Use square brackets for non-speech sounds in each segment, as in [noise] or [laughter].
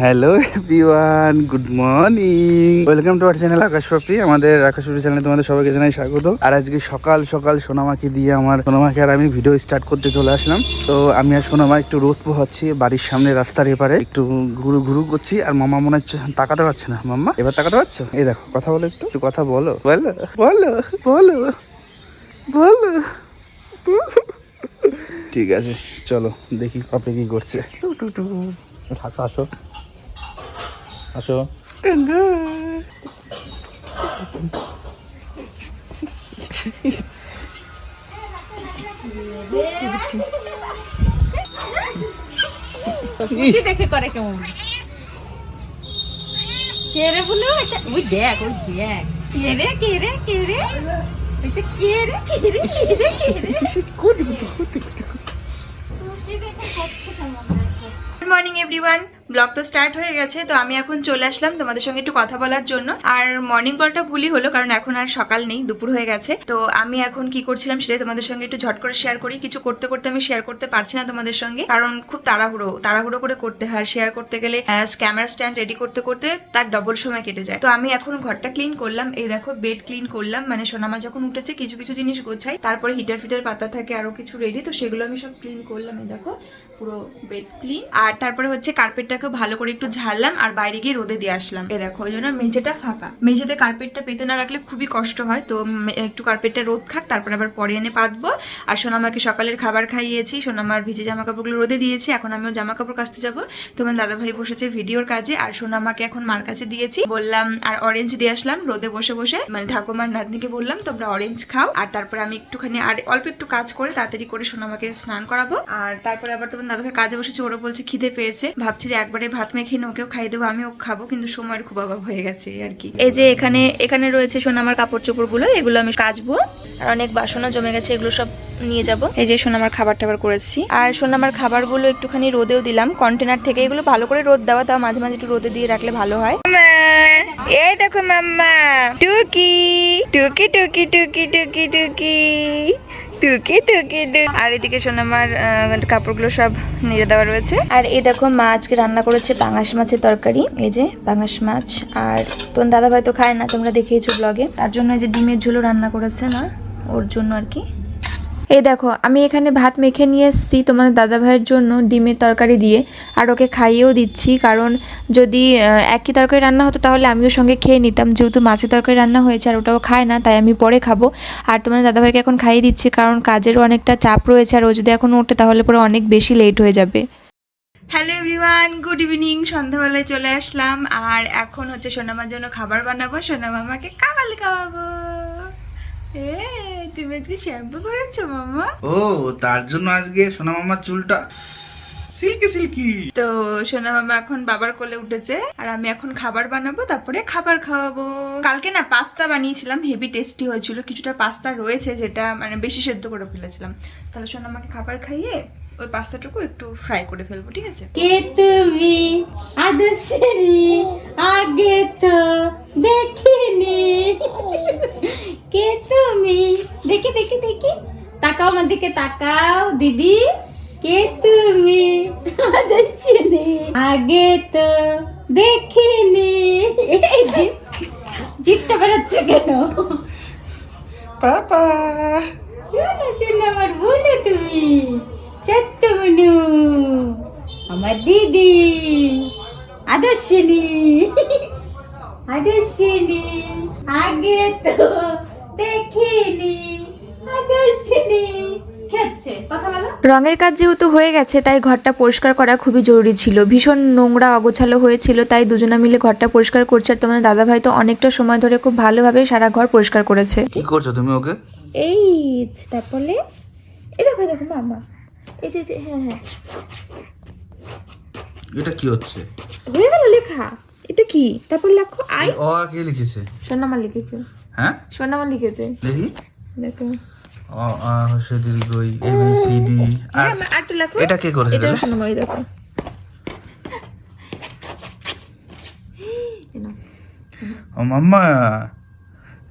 Hello everyone good morning. Welcome to our channel Akash Papri আমাদের আকাশ পাপড়ি চ্যানেলে তোমাদের সবাইকে জানাই স্বাগত। আর আজকে সকাল সকাল সোনামাকে দিয়ে আমার সোনামাকে আর আমি ভিডিও স্টার্ট করতে চলে আসলাম। তো আমি আর সোনামা একটু রোদ পোহাচ্ছি বাড়ির সামনে রাস্তার এপারে একটু ঘুরু ঘুরু করছি আর মামা মনে হচ্ছে তাকাতে পারছে না। মাম্মা এবার তাকাতে পারছ? এই দেখো কথা বলো একটু। একটু কথা বলো। বলো বলো বলো বলো। ঠিক আছে চলো দেখি পাপড়ি কি করছে। আসো। আসো। আসো খুশি দেখে করে কেমন? কে রে বলো এটা ওই দেখ ওই দেখ। কে রে কে রে কে রে? এটা কে রে কে রে কে রে কে রে? খুশি দেখে করছে কেমন গুড মর্নিং এভরিওয়ান ব্লগ তো স্টার্ট হয়ে গেছে, তো আমি এখন চলে আসলাম তোমাদের সঙ্গে একটু কথা বলার জন্য। আর মর্নিং কলটা ভুলই হলো, কারণ এখন আর সকাল নেই, দুপুর হয়ে গেছে। তো আমি এখন কি করছিলাম সেটাই তোমাদের সঙ্গে একটু ঝট করে শেয়ার করি। কিছু করতে করতে আমি শেয়ার করতে পারছি না তোমাদের সঙ্গে, কারণ খুব তাড়াহুড়ো তাড়াহুড়ো করে করতে হয়। শেয়ার করতে গেলে ক্যামেরা স্ট্যান্ড রেডি করতে করতে তার ডবল সময় কেটে যায়। তো আমি এখন ঘরটা ক্লিন করলাম, এই দেখো বেড ক্লিন করলাম। মানে সোনামা যখন উঠেছে, কিছু কিছু জিনিস গোছাই, তারপরে হিটার ফিটার পাতা থাকে, আরও কিছু রেডি তো সেগুলো আমি সব ক্লিন করলাম, এই দেখো, পুরো বেড ক্লিন আর তারপরে হচ্ছে কার্পেটটাকে ভালো করে একটু ঝাড়লাম আর বাইরে গিয়ে রোদে দিয়ে আসলাম। এ দেখো, ওই জন্য মেঝেটা ফাঁকা। মেঝেতে কার্পেটটা পেতে না রাখলে খুবই কষ্ট হয়, তো একটু কার্পেটটা রোদ খাক, তারপর আবার পরে এনে পাতবো। আর সোনামাকে সকালের খাবার খাইয়েছি সোনামার ভিজে জামা কাপড়গুলো রোদে দিয়েছি, এখন আমিও জামা কাপড় কাচতে যাব। তোমার দাদাভাই বসেছে ভিডিওর কাজে, আর সোনামাকে এখন মার কাছে দিয়েছি। বললাম, আর অরেঞ্জ দিয়ে আসলাম রোদে বসে বসে। মানে ঠাকুমার নাতনিকে বললাম, তোমরা অরেঞ্জ খাও। আর তারপরে আমি একটুখানি, আর অল্প একটু কাজ করে তাড়াতাড়ি করে সোনামাকে স্নান করাবো। আর তারপরে আবার তোমার দাদাভাই কাজে বসেছে ওরা বলছে খিদে পেয়েছে। ভাবছি যে একবারে ভাত মেখে ওকেও খাই দেবো আমিও খাব কিন্তু সময়ের খুব অভাব হয়ে গেছে আর কি। এই যে এখানে এখানে রয়েছে সোনামার কাপড় চোপড়গুলো এগুলো আমি কাচবো আর অনেক বাসনও জমে গেছে এগুলো সব নিয়ে যাব। এই যে সোনামার খাবার টাবার করেছি। আর সোনামার খাবারগুলো একটুখানি রোদেও দিলাম কন্টেনার থেকে এগুলো ভালো করে রোদ দেওয়া তাও মাঝে মাঝে একটু রোদে দিয়ে রাখলে ভালো হয়। এই দেখো মাম্মা টুকি টুকি টুকি টুকি টুকি টুকি। টুকি টুকি আর এদিকে সোনামার কাপড়গুলো সব নেড়ে দেওয়া রয়েছে। আর এই দেখো, মা আজকে রান্না করেছে পাঙাশ মাছের তরকারি। এই যে পাঙাশ মাছ। আর তোমার দাদা ভাই তো খায় না, তোমরা দেখিয়েছো ব্লগে তার জন্য এই যে ডিমের ঝোলও রান্না করেছে না ওর জন্য আর কি। এই দেখো, আমি এখানে ভাত মেখে নিয়ে এসেছি তোমাদের দাদা ভাইয়ের জন্য ডিমের তরকারি দিয়ে। আর ওকে খাইয়েও দিচ্ছি, কারণ যদি একই তরকারি রান্না হতো তাহলে আমিও সঙ্গে খেয়ে নিতাম। যেহেতু মাছের তরকারি রান্না হয়েছে আর ওটাও খায় না, তাই আমি পরে খাব। আর তোমাদের দাদাভাইকে এখন খাইয়ে দিচ্ছি, কারণ কাজেরও অনেকটা চাপ রয়েছে, আর ও যদি এখন ওঠে তাহলে পরে অনেক বেশি লেট হয়ে যাবে। হ্যালো এভরিওয়ান গুড ইভিনিং সন্ধ্যাবেলায় চলে আসলাম। আর এখন হচ্ছে সোনামার জন্য খাবার বানাবো সোনামা আমাকে কাবাল খাওয়াবো। তুমি আজকে শ্যাম্পু করেছ মামা? ও তার জন্য আজকে সোনা মামার চুলটা সিল্কি সিল্কি। তো সোনা মামা এখন বাবার কোলে উঠেছে আর আমি এখন খাবার বানাবো তারপরে খাবার খাওয়াবো। কালকে না পাস্তা বানিয়েছিলাম হেভি টেস্টি হয়েছিল কিছুটা পাস্তা রয়েছে যেটা মানে বেশি সেদ্ধ করে ফেলেছিলাম। তাহলে সোনা আমাকে খাবার খাইয়ে ওই পাস্তাটুকু একটু ফ্রাই করে ফেলব ঠিক আছে? কে তুমি আদর্শরি আগে তো দেখিনি কে তুমি দেখি দেখি দেখি। তাকাও আমার দিকে তাকাও। দিদি কে তুমি? আদর্শরি আগে তো দেখিনি। এই জিপটা বেরোচ্ছে কেন? পাপা। শোনো শোনো আমার বোনো তুমি? চত্ত বনু আমার দিদি আদর্শিনী। আদর্শিনী আগে তো দেখিনি। রঙের কাজ যেহেতু হয়ে গেছে তাই ঘরটা পরিষ্কার করা খুবই জরুরি ছিল। ভীষণ নোংরা অগোছালো হয়েছিল তাই দুজনা মিলে ঘরটা পরিষ্কার করছে। আর তোমাদের দাদাভাই তো অনেকটা সময় ধরে খুব ভালোভাবে সারা ঘর পরিষ্কার করেছে। কি করছ তুমি ওকে? এই তারপরে এই দেখো দেখো মামা। এই যে হ্যাঁ হ্যাঁ। এটা কি হচ্ছে? হয়ে গেল লেখা। এটা কি? তারপর লেখো আই। অ কে লিখেছে? সোনামা লিখেছে। হ্যাঁ? সোনামা লিখেছে। দেখি। দেখো। দীর্ঘই এ বি সি ডি আর এটা কে করেছে এটা তাহলে? সোনামা দেখো। ও মাম্মা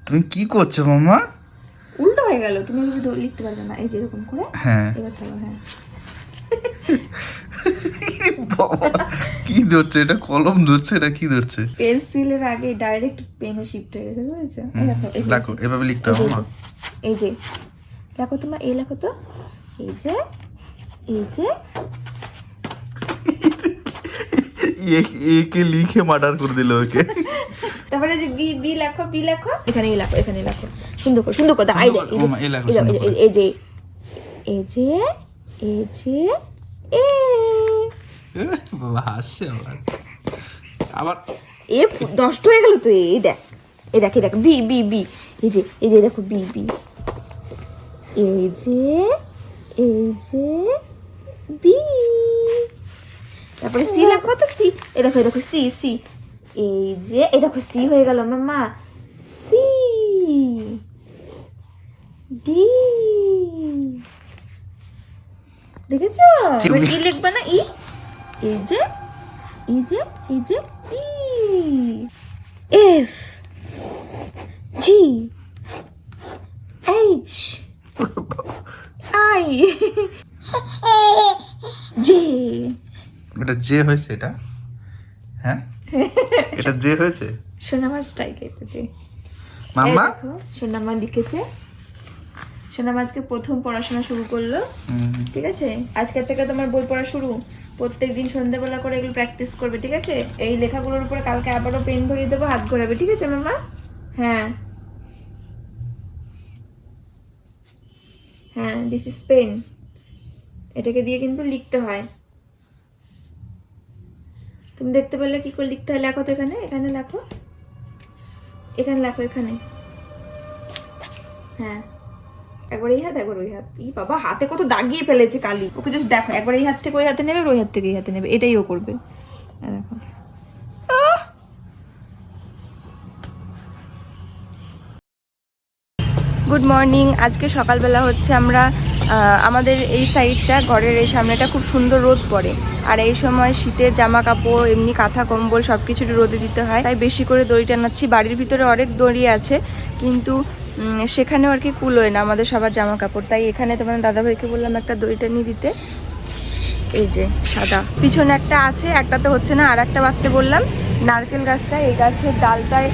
তুমি কি করছ মাম্মা? উল্টো হয়ে গেল তুমি ধরে লিখতে পারবে না এই যেরকম করে। হ্যাঁ। এবার খেলো হ্যাঁ। [laughs] কি ধরছে এটা কলম ধরছে এটা কি ধরছে? পেন্সিলের আগে ডাইরেক্ট পেনে শিফট হয়ে গেছে বুঝেছ? দেখো এভাবে লিখতে হবে এই যে লেখো তোমার এই লেখো তো। এই যে এই যে। একে লিখে মার্ডার করে দিল ওকে। তারপরে যে বি বি লেখো বি লেখো। এখানে এই লেখো এখানে লেখো। সুন্দর করে সুন্দর করে দাও, এই দেখ, যে- এই যে- এই যে এ বাবা হাসছে আবার। আবার এ নষ্ট হয়ে গেল তো এই দেখ এই দেখ এই দেখ বি বি বি। এই যে এই যে দেখো বি বি। এই যে এই যে বি তারপরে সি লেখো তো সি এই দেখো এই দেখো সি সি এই যে এই দেখো সি হয়ে গেল মামা সি ডি দেখেছ? ই লিখবা না? ই এই যে এই যে এই যে E F G H J. এটা যে হয়েছে এটা? হ্যাঁ? [laughs] এটা যে হয়েছে? সোনামার স্টাইল লিখেছে মাম্মা? সোনামা লিখেছে। সোনামা আজকে প্রথম পড়াশোনা শুরু করল। ঠিক আছে? আজকের থেকে তোমার বই পড়া শুরু। প্রত্যেক দিন সন্ধ্যাবেলা করে এগুলো প্র্যাকটিস করবে ঠিক আছে? এই লেখাগুলোর উপরে কালকে আবারও পেন ধরিয়ে দেবো হাত ঘোরাবে ঠিক আছে মামা হ্যাঁ। হ্যাঁ দিস ইজ পেন এটাকে দিয়ে কিন্তু লিখতে হয়। তুমি দেখতে পেলে কি করে লিখতে হয়? লেখো তো এখানে এখানে লেখো। এখানে লেখো, এখানে। হ্যাঁ। একবার এই হাত, একবার ওই হাত। ই বাবা, হাতে কত দাগিয়ে ফেলেছে কালি। ওকে জাস্ট দেখো, একবার এই হাত থেকে ওই হাতে নেবে ওই হাত থেকে এই হাতে নেবে। এটাই ও করবে। এই দেখো। Good morning. আজকে সকালবেলা হচ্ছে আমরা আমাদের এই সাইডটা, ঘরের এই সামনেটা খুব সুন্দর রোদ পড়ে। আর এই সময় শীতের জামা কাপড় এমনি কাঁথা, কম্বল সব কিছু রোদে দিতে হয়। তাই বেশি করে দড়ি টানাচ্ছি। বাড়ির ভিতরে অনেক দড়ি আছে, কিন্তু সেখানেও আর কি কুলোয় না আমাদের সবার জামা কাপড় তাই এখানে তোমার দাদাভাইকে বললাম একটা দড়ি নিয়ে দিতে। এই যে, সাদা। পিছনে একটা আছে একটা তো হচ্ছে না, আর একটা বাঁধতে বললাম। নারকেল গাছটা, এই গাছের ডালটায়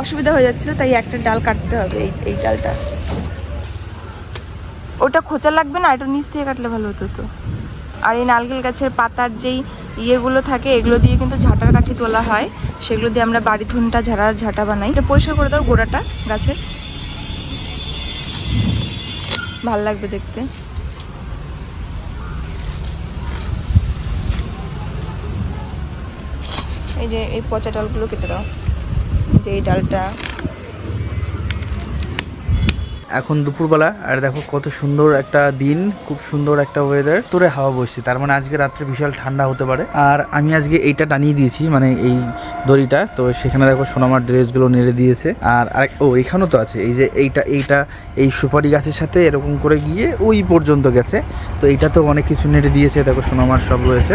অসুবিধা হয়ে যাচ্ছিল, তাই একটা ডাল কাটতে হবে, এই এই ডালটা। ওটা খোঁচা লাগবে না, এটা নিচ থেকে কাটলে ভালো হতো তো। আর এই নারকেল গাছের পাতার যেই ইয়েগুলো থাকে, এগুলো দিয়ে কিন্তু ঝাঁটার কাঠি তোলা হয়। সেগুলো দিয়ে আমরা বাড়ি ধুনটা, ঝাড়ার ঝাঁটা বানাই। এটা পরিষ্কার করে দাও গোড়াটা গাছের ভালো লাগবে দেখতে। এই যে এই পচা ডালগুলো কেটে দাও। যে এই ডালটা এখন দুপুরবেলা, আর দেখো কত সুন্দর একটা দিন, খুব সুন্দর একটা ওয়েদার তোরে হাওয়া বসছে তার মানে আজকে রাত্রে বিশাল ঠান্ডা হতে পারে। আর আমি আজকে এইটা টানিয়ে দিয়েছি মানে এই দড়িটা, তো সেখানে দেখো সোনামার ড্রেসগুলো নেড়ে দিয়েছে। আর ও, এখানেও তো আছে, এই যে এইটা এইটা, এই সুপারি গাছের সাথে এরকম করে গিয়ে ওই পর্যন্ত গেছে। তো এইটা তো অনেক কিছু নেড়ে দিয়েছে, দেখো সোনামার সব রয়েছে।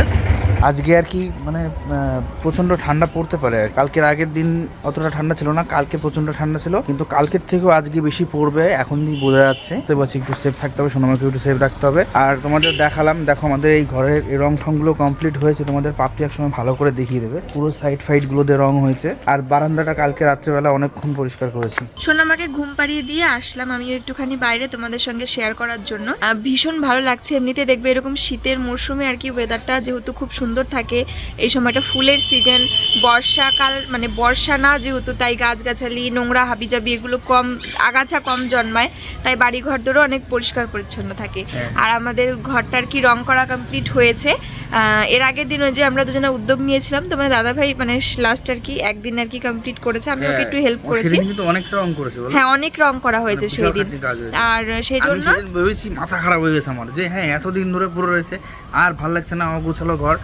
আজকে আর কি মানে প্রচণ্ড ঠান্ডা পড়তে পারে। কালকের আগের দিন অতটা ঠান্ডা ছিল না, কালকে প্রচণ্ড ঠান্ডা ছিল। কিন্তু কালকের থেকেও আজকে বেশি পড়বে, এখন দিয়ে বোঝা যাচ্ছে। তো বলছি একটু সেফ থাকতে হবে, সোনামাকে একটু সেফ রাখতে হবে। আর তোমাদের দেখালাম, দেখো আমাদের এই ঘরের রং ঠংগুলো কমপ্লিট হয়েছে, তোমাদের পাপটি এক সময় ভালো করে দেখিয়ে দেবে। পুরো সাইড ফাইড গুলোতে রং হয়েছে। আর বারান্দাটা কালকে রাত্রেবেলা অনেকক্ষণ পরিষ্কার করেছি। সোনামাকে ঘুম পাড়িয়ে দিয়ে আসলাম আমিও একটুখানি বাইরে তোমাদের সঙ্গে শেয়ার করার জন্য। ভীষণ ভালো লাগছে, এমনিতে দেখবে এরকম শীতের মরশুমে আর কি ওয়েদারটা যেহেতু খুব সুন্দর থাকে। এই সময়টা ফুলের সিজন বর্ষাকাল মানে বর্ষা না যেহেতু তাই গাছগাছালি নোংরা হাবিজাবি এগুলো কম আগাছা কম জন্মায় তাই বাড়ি ঘরদেরও অনেক পরিষ্কার পরিচ্ছন্ন থাকে। হ্যাঁ। আর আমাদের ঘরটা আর কি রং করা কমপ্লিট হয়েছে এর আগের দিনও যে আমরা দুজনে উদ্যোগ নিয়েছিলাম তোমার দাদাভাই মানে লাস্ট আর কি একদিন আর কি কমপ্লিট করেছে আমি ওকে একটু হেল্প করেছি। কিন্তু অনেকটা রং করেছে হ্যাঁ অনেক রং করা হয়েছে মানে সেই বিশাল দিন হয়েছে। আর সেই জন্য ভেবেছি মাথা খারাপ হয়ে গেছে আমার যে হ্যাঁ এতদিন ধরে পুরো রয়েছে আর ভালো লাগছে না অগুছালো ঘর।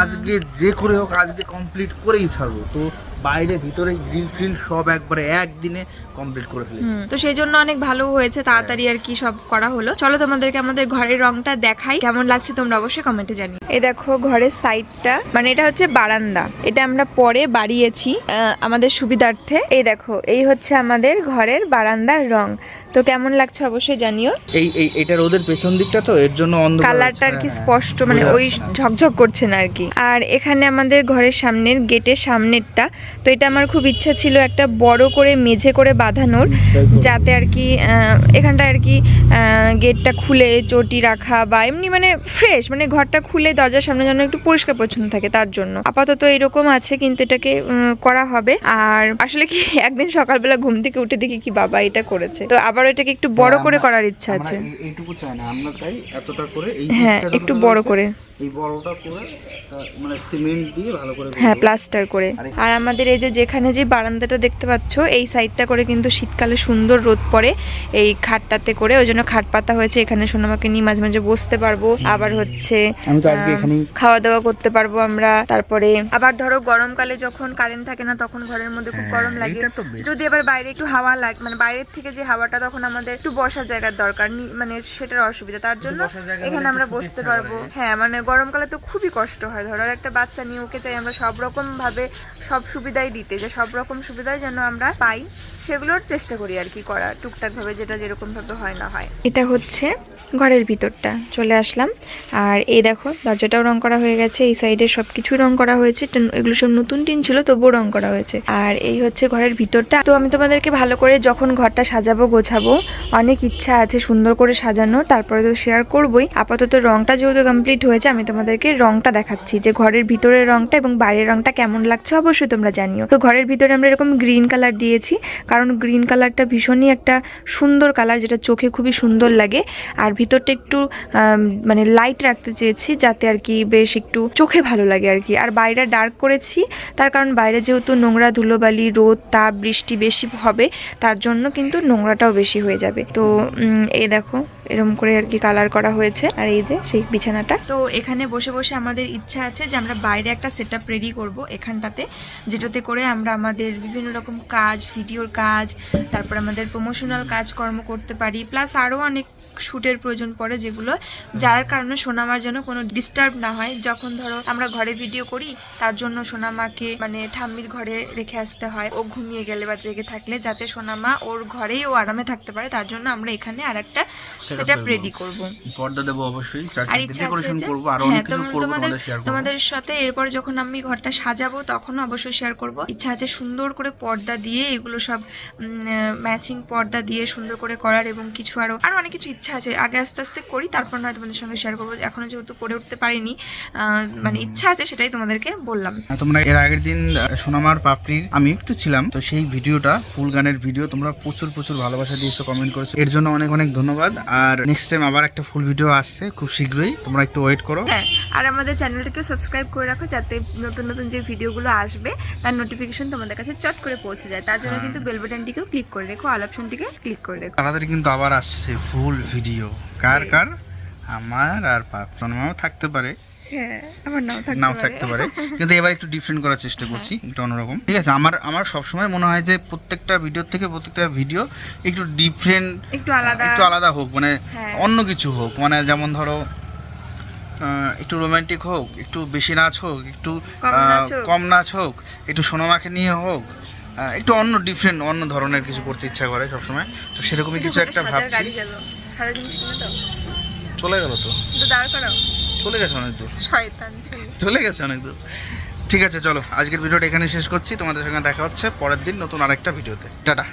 আজকে যে করে হোক আজকে কমপ্লিট করেই ছাড়বো। তো বাইরে ভিতরে গ্রিল ফ্রিল সব একবারে একদিনে কমপ্লিট করে ফেলেছি। তো সেই জন্য অনেক ভালো হয়েছে তাড়াতাড়ি আর কি সব করা হলো। চলো তোমাদেরকে আমাদের ঘরের রংটা দেখাই কেমন লাগছে তোমরা অবশ্যই কমেন্টে জানিও। এই দেখো ঘরের সাইডটা মানে এটা হচ্ছে বারান্দা। এটা আমরা পরে বাড়িয়েছি আমাদের সুবিধার্থে। এই দেখো এই হচ্ছে আমাদের ঘরের বারান্দার রং। তো কেমন লাগছে অবশ্যই জানিও। এই এই এটা রোদের পেছন দিকটা তো এর জন্য অন্ধকার কালারটা আর কি হ্যাঁ, স্পষ্ট মানে ওই ঝকঝক করছে না আর কি। আর এখানে আমাদের ঘরের সামনের গেটের সামনেরটা তো এটা আমার খুব ইচ্ছা ছিল একটা বড় করে মেঝে করে বাঁধানোর যাতে আর কি এখানটায় আর কি গেটটা খুলে চটি রাখা বা এমনি মানে ফ্রেশ মানে ঘরটা খুলে দরজার সামনে যেন একটু পরিষ্কার পরিচ্ছন্ন থাকে তার জন্য। আপাতত এরকম আছে কিন্তু এটাকে করা হবে। আর আসলে কি [laughs] একদিন সকালবেলা ঘুম থেকে উঠে দেখি কি বাবা এটা করেছে। তো আবার এটাকে একটু বড় হ্যাঁ, করে করার ইচ্ছা আছে। এইটুকু চাই না আমরা চাই এতটা করে এই হ্যাঁ, একটু বড় করে। এই বড়টা করে মানে সিমেন্ট দিয়ে ভালো করে হ্যাঁ প্লাস্টার করে। আরে- আর আমাদের এই যে যেখানে যে বারান্দাটা দেখতে পাচ্ছ এই সাইডটা করে কিন্তু শীতকালে সুন্দর রোদ পড়ে। এই খাটটাতে করে ওই জন্য খাট পাতা হয়েছে এখানে সোনামাকে নিয়ে মাঝে মাঝে বসতে পারব। আবার হচ্ছে খাওয়া দাওয়া করতে পারব আমরা। তারপরে আবার ধরো গরমকালে যখন কারেন্ট থাকে না তখন ঘরের মধ্যে খুব হ্যাঁ, গরম লাগে তো best। যদি এবার বাইরে একটু হাওয়া লাগে মানে বাইরের থেকে যে হাওয়াটা তখন আমাদের একটু বসার জায়গার দরকার। মানে সেটার অসুবিধা। তার জন্য এখানে আমরা বসতে পারব। হ্যাঁ মানে গরমকালে তো খুবই কষ্ট হয়। ধরো আর একটা বাচ্চা নিয়ে ওকে চাই আমরা সব রকম ভাবে সব সুবিধাই দিতে, যে সব রকম সুবিধাই যেন আমরা পাই, সেগুলোর চেষ্টা করি আর কি করা টুকটাকভাবে যেটা যেরকমভাবে হয় না হয়। এটা হচ্ছে ঘরের ভিতরটা চলে আসলাম। আর এই দেখো, দরজাটাও রং করা হয়ে গেছে, এই সাইডে সব কিছু রং করা হয়েছে এগুলো সব নতুন টিন ছিল, তবুও রং করা হয়েছে। আর এই হচ্ছে ঘরের ভিতরটা। তো আমি তোমাদেরকে ভালো করে যখন ঘরটা সাজাবো, গোছাবো, অনেক ইচ্ছা আছে সুন্দর করে সাজানোর, তারপরে তো শেয়ার করবই। আপাতত রংটা যেহেতু কমপ্লিট হয়েছে, আমি তোমাদেরকে রংটা দেখাচ্ছি, যে ঘরের ভিতরের রংটা এবং বাইরের রংটা কেমন লাগছে অবশ্যই তোমরা জানিও। তো ঘরের ভিতরে আমরা এরকম গ্রিন কালার দিয়েছি, কারণ গ্রিন কালারটা ভীষণই একটা সুন্দর কালার যেটা চোখে খুবই সুন্দর লাগে। আর ভিতরটা একটু মানে লাইট রাখতে চেয়েছি যাতে আর কি বেশ একটু চোখে ভালো লাগে আর কি। আর বাইরে ডার্ক করেছি, তার কারণ বাইরে যেহেতু নোংরা ধুলোবালি, রোদ, তাপ, বৃষ্টি বেশি হবে, তার জন্য কিন্তু নোংরাটাও বেশি হয়ে যাবে। তো এই দেখো। এরকম করে আর কি কালার করা হয়েছে। আর এই যে সেই বিছানাটা। তো এখানে বসে বসে আমাদের ইচ্ছা আছে যে আমরা বাইরে একটা সেট আপ রেডি করব এখানটাতে যেটাতে করে আমরা আমাদের বিভিন্ন রকম কাজ ভিডিওর কাজ তারপর আমাদের প্রমোশনাল কাজকর্ম করতে পারি প্লাস আরও অনেক শ্যুটের প্রয়োজন পড়ে যেগুলো যার কারণে সোনামার যেন কোনো ডিস্টার্ব না হয়। যখন ধরো আমরা ঘরে ভিডিও করি তার জন্য সোনামাকে মানে ঠাম্মির ঘরে রেখে আসতে হয়। ও ঘুমিয়ে গেলে বা জেগে থাকলে যাতে সোনামা ওর ঘরেই ও আরামে থাকতে পারে তার জন্য আমরা এখানে আর একটা Setup সেট আপ করব। রেডি করব। পর্দা দেবো অবশ্যই। আর ইচ্ছা আছে যে আর হ্যাঁ অনেক কিছু করব তোমাদের শেয়ার করব। তোমাদের সাথে এরপর যখন আমি ঘরটা সাজাবো তখনও অবশ্যই শেয়ার করব। ইচ্ছা আছে সুন্দর করে পর্দা দিয়ে এগুলো সব ম্যাচিং পর্দা দিয়ে সুন্দর করে করার এবং কিছু আরও আরও অনেক কিছু ইচ্ছা আছে। আগে আস্তে আস্তে করি তারপর নয় তোমাদের সঙ্গে শেয়ার করব। এখনও যেহেতু করে উঠতে পারিনি মানে ইচ্ছা আছে সেটাই তোমাদেরকে বললাম। তোমরা এর আগের দিন সোনামার পাপড়ির আমি একটু ছিলাম তো সেই ভিডিওটা ফুল গানের ভিডিও তোমরা প্রচুর প্রচুর ভালোবাসা দিয়েছ কমেন্ট করেছ। এর জন্য অনেক অনেক ধন্যবাদ। আর নেক্সট টাইম আবার একটা ফুল ভিডিও আসছে খুব শীঘ্রই। তোমরা একটু ওয়েট করো। হ্যাঁ আর আমাদের চ্যানেলটাকে সাবস্ক্রাইব করে রাখো যাতে নতুন নতুন যে ভিডিওগুলো আসবে তার নোটিফিকেশন তোমাদের কাছে চট করে পৌঁছে যায়। তার জন্য হ্যাঁ। কিন্তু বেল বাটনটিকেও ক্লিক করে রেখো অল অপশনটিকে ক্লিক করে রেখো। তাড়াতাড়ি কিন্তু আবার আসছে ফুল ভিডিও কার কার? আমার আর পাপ মাও থাকতে পারে। নাও থাকতে পারে। কিন্তু এবার একটু ডিফারেন্ট করার চেষ্টা করছি একটু অন্যরকম। ঠিক আছে আমার আমার সবসময় মনে হয় যে প্রত্যেকটা ভিডিও থেকে প্রত্যেকটা ভিডিও একটু ডিফারেন্ট একটু আলাদা। একটু আলাদা হোক মানে হ্যাঁ। অন্য কিছু হোক মানে যেমন ধরো একটু রোমান্টিক হোক একটু বেশি নাচ হোক একটু কম নাচ হোক। একটু সোনামাকে নিয়ে হোক একটু অন্য ডিফারেন্ট অন্য ধরনের কিছু করতে ইচ্ছা করে সবসময়। তো সেরকমই কিছু একটা ভাবছি। চলে গেল তো। তো দাঁড় করাও। চলে গেছে অনেক দূর। শয়তান চলে গেছে অনেক দূর। ঠিক আছে চলো আজকের ভিডিওটা এখানে শেষ করছি। তোমাদের সঙ্গে দেখা হচ্ছে পরের দিন নতুন আরেকটা ভিডিওতে। টাটা।